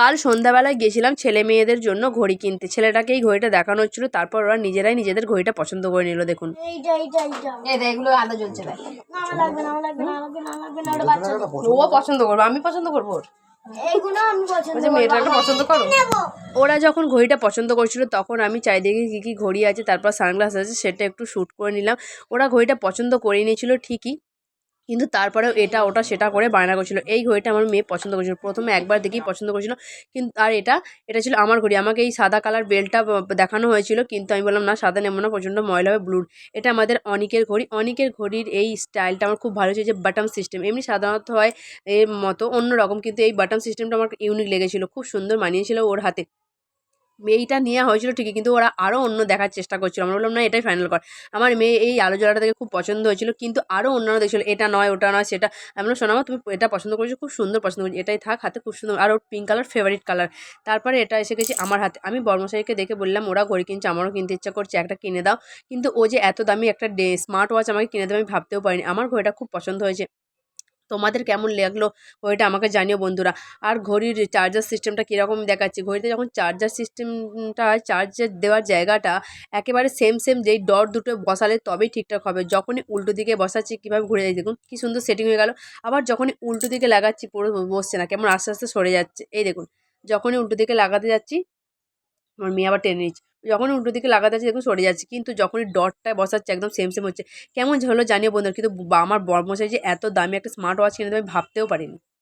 কাল সন্ধ্যাবেলায় গেছিলাম ছেলে মেয়েদের জন্য ঘড়ি কিনতে। ছেলেটাকে এই ঘড়িটা দেখানো হচ্ছিল তারপর ওরা নিজেরাই নিজেদের ঘড়িটা পছন্দ করে নিল দেখুন। এইটা এইটা এইটা এই দেখ এগুলো আদা জ্বলছে দেখ। না আমার লাগবে না আমার লাগবে না আমার লাগবে না আমার লাগবে না ওটা বাচ্চা ও পছন্দ করব আমি পছন্দ করব ওরা। যখন ঘড়িটা পছন্দ করছিল তখন আমি চারিদিকে কী কী ঘড়ি আছে তারপর সানগ্লাস আছে সেটা একটু শ্যুট করে নিলাম। ওরা ঘড়িটা পছন্দ করে নিয়েছিল ঠিকই। কিন্তু তারপরেও এটা, ওটা, সেটা করে বায়না করছিল। এই ঘড়িটা আমার মেয়ে পছন্দ করেছিল। প্রথমে একবার দেখেই পছন্দ করেছিল। কিন্তু আর এটা এটা ছিল আমার ঘড়ি। আমাকে এই সাদা কালার বেলটা দেখানো হয়েছিল। কিন্তু আমি বললাম, না, সাদা নেব না, প্রচণ্ড ময়লা হবে, ব্লুর। এটা আমাদের অনিকের ঘড়ি। অনিকের ঘড়ির এই স্টাইলটা আমার খুব ভালো যে বাটন সিস্টেম। এমনি সাধারণত হয় এর মতো অন্য রকম কিন্তু এই বাটন সিস্টেমটা আমার ইউনিক লেগেছিলো। খুব সুন্দর মানিয়েছিল ওর হাতে। এইটা নেওয়া হয়েছিল ঠিকই, কিন্তু ওরা আরও অন্য দেখার চেষ্টা করছিল। আমরা বললাম, না, এটাই ফাইনাল কর। আমার মেয়ে এই আলো জ্বলাটা দেখে খুব পছন্দ হয়েছিল, কিন্তু আরও অন্যান্য দেখছিল, এটা নয়, ওটা নয়, সেটা। আমি বললাম শোনাবো তুমি এটা পছন্দ করেছ, খুব সুন্দর পছন্দ করেছি। এটাই থাক, হাতে খুব সুন্দর, আর ওর পিঙ্ক কালার ফেভারিট কালার তারপরে এটা এসে গেছে আমার হাতে। আমি বর্মশাইকে দেখে বললাম, ওরা ঘড়ি কিনছে, আমারও কিনতে ইচ্ছা করছে, একটা কিনে দাও। কিন্তু ও যে এত দামি একটা স্মার্ট ওয়াচ আমাকে কিনে দেবে আমি ভাবতেও পারিনি। আমার ঘড়িটা খুব পছন্দ হয়েছে। তোমাদের কেমন লাগল ঘড়িটা আমাকে জানিও বন্ধুরা। আর ঘড়ির চার্জার সিস্টেমটা কীরকম দেখাচ্ছে? ঘড়িতে যখন চার্জার সিস্টেমটা চার্জার দেওয়ার জায়গাটা একেবারে সেম সেম যেই ডট দুটো বসালে তবেই ঠিকঠাক হবে। যখনই উল্টো দিকে বসাচ্ছি, কীভাবে ঘুরে যাচ্ছে দেখুন, কী সুন্দর সেটিং হয়ে গেল। আবার যখনই উল্টো দিকে লাগাচ্ছি, পুরো বসছে না, কেমন আস্তে আস্তে সরে যাচ্ছে। এই দেখুন, যখনই উল্টো দিকে লাগাতে যাচ্ছি, আমার মেয়ে আবার টেনে নিচ্ছে। যখনই উল্টো দিকে লাগাতে আছে দেখুন সরে যাচ্ছে। কিন্তু যখনই ডটটা বসাচ্ছে একদম সেম সেম হচ্ছে। কেমন হলো জানিও বন্ধুরা, কিন্তু আমার বর্মশাই যে এত দামি একটা স্মার্ট ওয়াচ কিনে আমি ভাবতেও পারিনি।